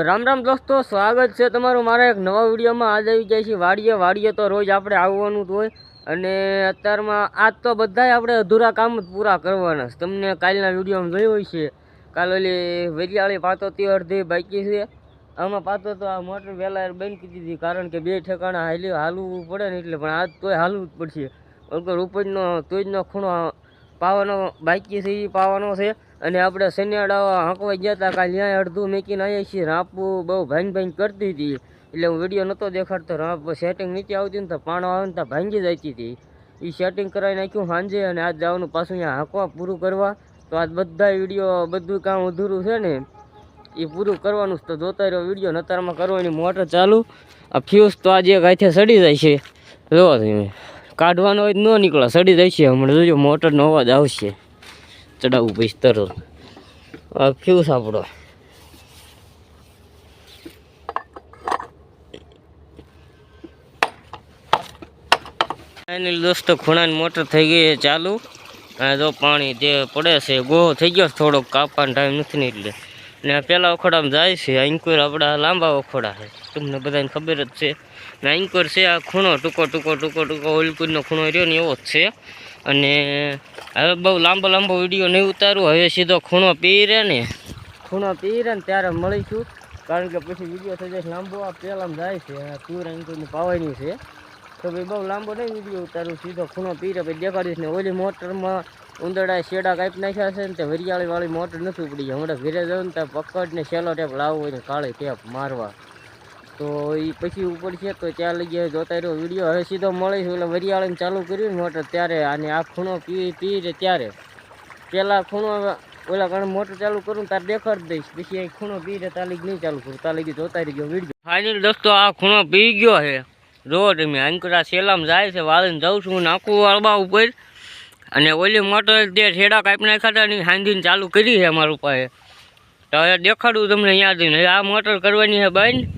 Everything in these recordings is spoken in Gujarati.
રામ રામ દોસ્તો, સ્વાગત છે તમારું મારા એક નવા વિડીયોમાં. આજ આવી જાય છે વાડીએ. વાડીએ તો રોજ આપણે આવવાનું જ હોય. અને અત્યારમાં આજ તો બધાય આપણે અધૂરા કામ જ પૂરા કરવાના છે. તમને કાલના વિડીયોમાં જોયું હોય છે કાલ ઓલી વેરિયાળી પાતો તે અડધી બાકી છે. આમાં પાતો તો આ મોટર વહેલા બંધ કરી દીધી. કારણ કે બે ઠેકાણા હાલી હાલવું પડે ને એટલે પણ આજ તોય હાલવું જ પડશે. અગર ઉપરનો તોજનો ખૂણો પાવાનો બાકી એ પાવાનો છે. અને આપણે શનિયાળા હાંકવા ગયા હતા કાલે ત્યાં અડધું મેકીને આવીએ છીએ. રાપું બહુ ભાંગ ભાંગ કરતી હતી. એટલે હું વીડિયો નહોતો દેખાડતો. રાપ સેટિંગ નીચે આવતી ને તો પાણો આવે ને તો ભાંગી જતી હતી. એ સેટિંગ કરાવી નાખ્યું સાંજે અને આજ જવાનું પાછું અહીંયા હાંકવા પૂરું કરવા. તો આજ બધા વીડિયો બધું કામ અધૂરું છે ને. એ પૂરું કરવાનું તો જોતા રહ્યો. વીડિયો નતારમાં કરવાની, મોટર ચાલુ. આ ફ્યુઝ તો આજે એક હાથે સડી જાય છે. જોવા તમે. કાઢવાનો હોય ન નીકળે. સડી છે હમણાં. જોજો, મોટરનો અવાજ આવશે. ચડાવવું પછી તરત. આ ફ્યુઝ આપણો ફાઇનલ દોસ્તો, ખૂણાની મોટર થઈ ગઈ ચાલુ. અને જો પાણી જે પડે છે ગો થઈ ગયો થોડોક કાપવાનો ટાઈમ નથી ને એટલે. ને પહેલાં ઓખોડામાં જાય છે અંકુર આપણા લાંબા ઓખોડા છે. તમને બધાને ખબર જ છે. ને અંકુર છે, આ ખૂણો ટૂંકો ટૂંકો ટૂંકો ટૂંકો ઓલકુરનો ખૂણો રહ્યો ને એવો જ છે. અને હવે બહુ લાંબો લાંબો વીડિયો નહીં ઉતારું, હવે સીધો ખૂણો પીરે ને. ખૂણો પીરે ને ત્યારે મળીશું. કારણ કે પછી વીડિયો થઈ જાય લાંબો, આ પહેલાં જાય છે. તુર અંકુરની પાવાની છે. તો ભાઈ બહુ લાંબો નહીં વીડિયો ઉતારું, સીધો ખૂણો પીરે, પછી દેખાડીશ ને ઓલી મોટરમાં ઉંદરડા શેડા કાપી નાખ્યા છે ને તે વરિયાળી વાળી મોટર નથી ઉપડી. હમણાં ઘરે જાઉં ને ત્યાં પકડ ને સેલો ટેપ લાવવો હોય ને કાળી ટેપ મારવા. તો એ પછી ઉપર છે તો ત્યાં લઈ ગયા જોતા રહ્યો. વીડિયો હવે સીધો મળે છે. એટલે વરિયાળીને ચાલુ કર્યું મોટર ત્યારે અને આ ખૂણો પી પી ત્યારે. પહેલાં ખૂણો ઓલા કણ મોટર ચાલુ કરું તારે દેખાડી દઈશ. પછી અહીં ખૂણો પી રહે તાલી નહીં ચાલુ કરું. તાલી ગઈ જોતા રહી ગયો વીડિયો. ફાઇનલ દોસ્તો આ ખૂણો પી ગયો છે. જો તમે અંકરા સેલામ જાય છે. વાળીને જાઉં છું નાખું વાળવા ઉપર. અને ઓલી મોટર જે છેડા કાપી નાખ્યા હતા ને હાંધીને ચાલુ કરી છે અમારું પાસે તો હવે દેખાડું તમને યાદ હવે આ મોટર કરવાની છે બંધ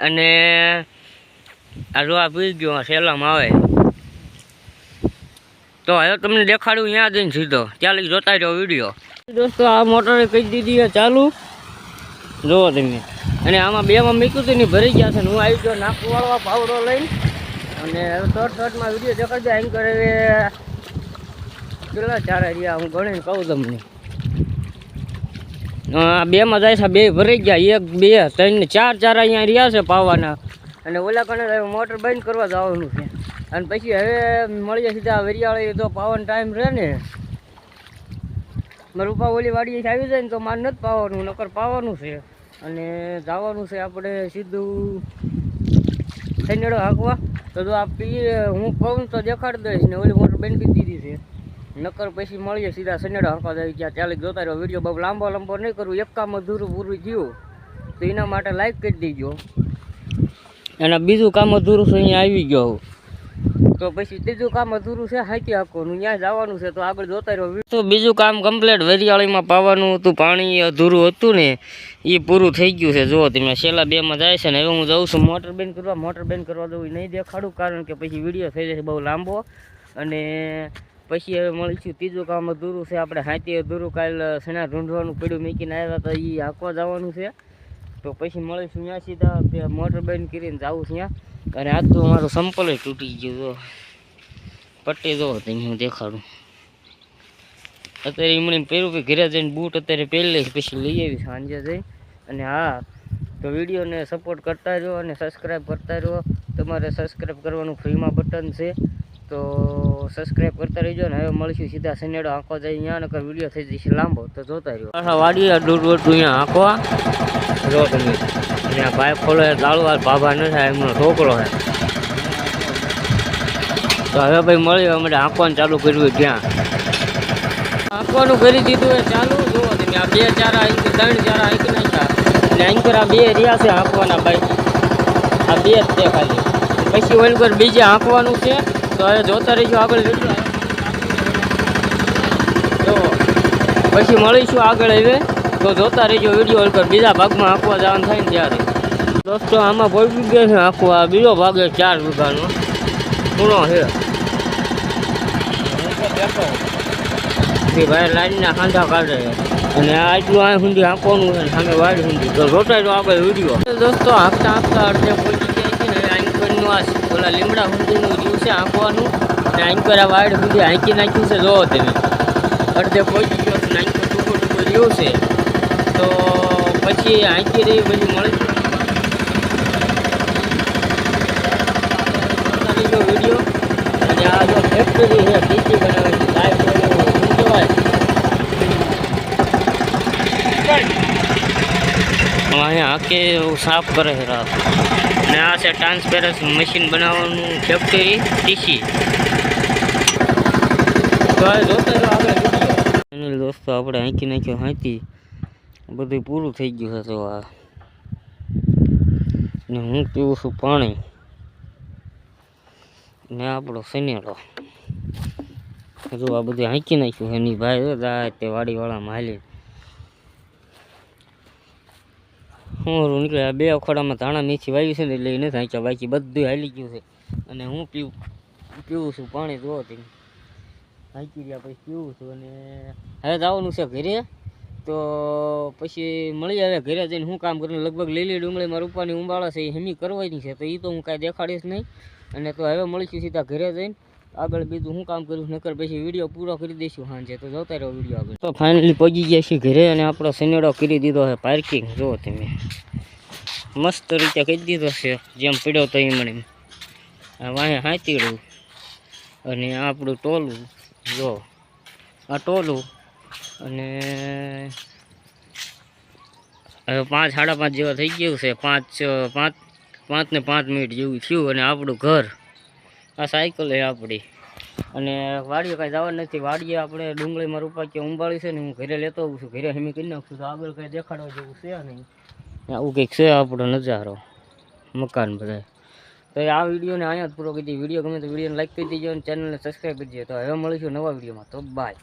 અને આ જો આ પી ગયો સેલામ આવે. તો હવે તમને દેખાડું ત્યાં જઈને સીધો. ચાલી જોતા રહ્યો વીડિયો. દોસ્તો, આ મોટરે કહી દીધી છે ચાલુ. જુઓ તમે. અને આમાં બેમાં મૂક્યું હતું ભરી ગયા છે હું આવી ગયો નાખવાળો પાવડો લઈને. અને શોર્ટ શોર્ટમાં વીડિયો દેખાડજો. એમ કરે કેટલા ચારા રહ્યા? હું ગણીને કહું તમને. આ બેમાં જાય છે, બે ભરી ગયા. એક, બે, ત્રણ ને ચાર ચાર અહીંયા રહ્યા છે પાવાના. અને ઓલા કણે મોટર બંધ કરવા જવાનું છે. અને પછી હવે મળીએ સીધા વરિયાળી તો પાવાનો ટાઈમ રહે ને. મારું પપ્પા ઓલી વાડીએ આવી જાય ને તો મારે નથી પાવાનું, નકર પાવાનું છે. અને જવાનું છે આપણે સીધું થઈને હાંકવા. તો જો આ પી હું કહું તો દેખાડી દઈશ ને ઓલી મોટર બંધ કરી દીધી છે. નકર પછી મળીએ સીધા સનેડો હાંકવા ગયા ત્યાં ચાલે જોતા રહ્યો વીડિયો બહુ લાંબો લાંબો નહીં કરું, એક કામ અધૂરું પૂરું થયું. તો એના માટે લાઈક કરી દેજો. અને બીજું કામ અધૂરું છે, અહીંયા આવી ગયો હું. તો પછી ત્રીજું કામ અધૂરું છે, હાકી હાકવાનું. ત્યાં જવાનું છે, તો આગળ જોતા રહ્યો. તો બીજું કામ કમ્પ્લીટ વરિયાળીમાં પાવાનું હતું, પાણી અધૂરું હતું ને એ પૂરું થઈ ગયું છે. જુઓ તમે, છેલ્લા બેમાં જાય છે ને, હવે હું જાઉં છું મોટર બેન કરવા. મોટર બેન કરવા દઉં નહીં દેખાડું, કારણ કે પછી વીડિયો થઈ જશે બહુ લાંબો. અને પછી હવે મળીશું. ત્રીજું કામ અધૂરું છે. આપણે હાથી અધૂરું કાલ સણા ઢૂંઢવાનું પડ્યું મૂકીને આવ્યા હતા એ હાંકવા જવાનું છે. તો પછી મળીશું ત્યાં સીધા. મોટર બંધ કરીને જાઉં છું ત્યાં અને આજ તો મારું સંપલ તૂટી ગયું જો. પટ્ટી જો તમે હું દેખાડું. અત્યારે એમણે પહેરું કે ઘરે જઈને બૂટ અત્યારે પહેરી લઈશ, પછી લઈ આવી સાંજે જઈ. અને હા, તો વિડીયોને સપોર્ટ કરતા રહો અને સબસ્ક્રાઈબ કરતા રહો તમારે સબસ્ક્રાઈબ કરવાનું ફ્રીમાં બટન છે. તો સબસ્ક્રાઈબ કરતા રહેજો ને. હવે મળીશું સીધા સનેડો આંખો જાય અહીંયા નકર વીડિયો થઈ જશે લાંબો. તો જોતા રહ્યો. પાછા વાડી દૂર દૂર અહીંયા આંખવા જો તમે. અને આ ભાઈ ખોલો લાડુ આ બાબા ન થાય એમનો છોકરો છે. તો હવે ભાઈ મળી અમે આંખવાનું ચાલુ કર્યું ત્યાં. આંખવાનું કરી દીધું એ ચાલુ. જુઓ તમે, આ બે ચારા અહીં ત્રણ ચારા અહીં નાખ્યા. અને અહીં આ બે રહ્યા છે આંખવાના ભાઈ. આ બે જ છે ખાલી. પછી ઓલ પર બીજે આંકવાનું છે. તો હવે જોતા રહીશું આગળ. જો, પછી મળીશું આગળ હવે. તો જોતા રહીજો વીડિયો પર બીજા ભાગમાં આંકવા જવાનું થાય ને ત્યારે. દોસ્તો, આમાં પહોંચી ગયા છે આંકવા બીજો ભાગ ચાર વીઘાનો. ખૂણો છે. ભાઈ લાઈનના ખાંધા કાઢે છે. અને આટલું આ સુધી આંકવાનું છે સામે વાડી સુધી. તો રોટાઈ તો આગળ વીડિયો દોસ્તો આંકતા આંકતા અડધે પહોંચી ગયા છે ને આંકરનું આ ઓલા લીમડા સુધીનું છે આંકવાનું અને આંકર વાડ સુધી આંકી નાખ્યું છે જોવો તમે અડધે પહોંચી ગયો છે ને ટૂંકો ટૂંકો રહ્યો છે. તો પછી આંકી રહી, પછી મળી વીડિયો. અને આ જો ફેક્ટરી છે ડીસી બનાવે છે લાઈવ શું કહેવાય એવું સાફ કરે છે રાત. અને આ છે ટ્રાન્સપેરન્સ મશીન બનાવવાનું ફેક્ટરી ટીસી દોસ્તો, આપણે હાંકી નાખ્યો, હાંકી. બધું પૂરું થઈ ગયું છે તો આ. ને હું પીવું છું પાણી. ને આપણો સનેડો જો આ બધું હાંકી નાખ્યું એની ભાઈ તે વાડીવાળામાં હાલી હું નીકળે નીકળ્યા બે અખોડામાં ધાણા મીઠી વાવી છે ને એટલે એને હાંક્યા બાકી બધું હાલી ગયું છે. અને હું પીવું પીવું છું, પાણી જોવો તેને હાંકી રહ્યા, પછી પીવું છું અને હવે જવાનું છે ઘરે. તો પછી મળી આવે ઘરે જઈને હું કામ કરું લગભગ લીલી ડુંગળી મારા ઉપરની ઉંબાળા છે, એ હેમી કરવાની છે, તો એ તો હું કાંઈ દેખાડીશ નહીં. અને તો હવે મળીશું સીધા ઘરે જઈને. આગળ બીજું હું કામ કરું નકર પછી વીડિયો પૂરો કરી દઈશું સાંજે. તો જોતા રહ્યો વીડિયો આગળ. તો ફાઇનલી પહોંચી ગયા છીએ ઘરે અને આપણો સનેડો કરી દીધો છે પાર્કિંગ જુઓ તમે. મસ્ત રીતે કરી દીધો છે. જેમ પીડ્યો તો એમ આ વાંહે હાંતીડું અને આપણું ટોલું. જો આ ટોલું. અને હવે પાંચ, સાડા પાંચ જેવા થઈ ગયું છે. પાંચ પાંચ પાંચ ને પાંચ મિનિટ જેવું થયું અને આપણું ઘર આ સાયકલ છે આપણી. અને વાડીએ કાંઈ જવા નથી. વાડીએ આપણે ડુંગળીમાં રૂપા કે ઉંબાળી છે ને હું ઘરે લેતો આવું છું. ઘરે હેમી કરી નાખું તો આગળ કાંઈ દેખાડવા જેવું છે નહીં. આવું કંઈક છે આપણો નજારો. મકાન બધા. તો આ વિડીયોને અહીંયા જ પૂરો કરી વીડિયો ગમે તો વિડીયોને લાઈક કરી દેજો અને ચેનલને સબસ્ક્રાઈબ કરી દેજો. તો હવે મળીશું નવા વિડીયોમાં. તો બાય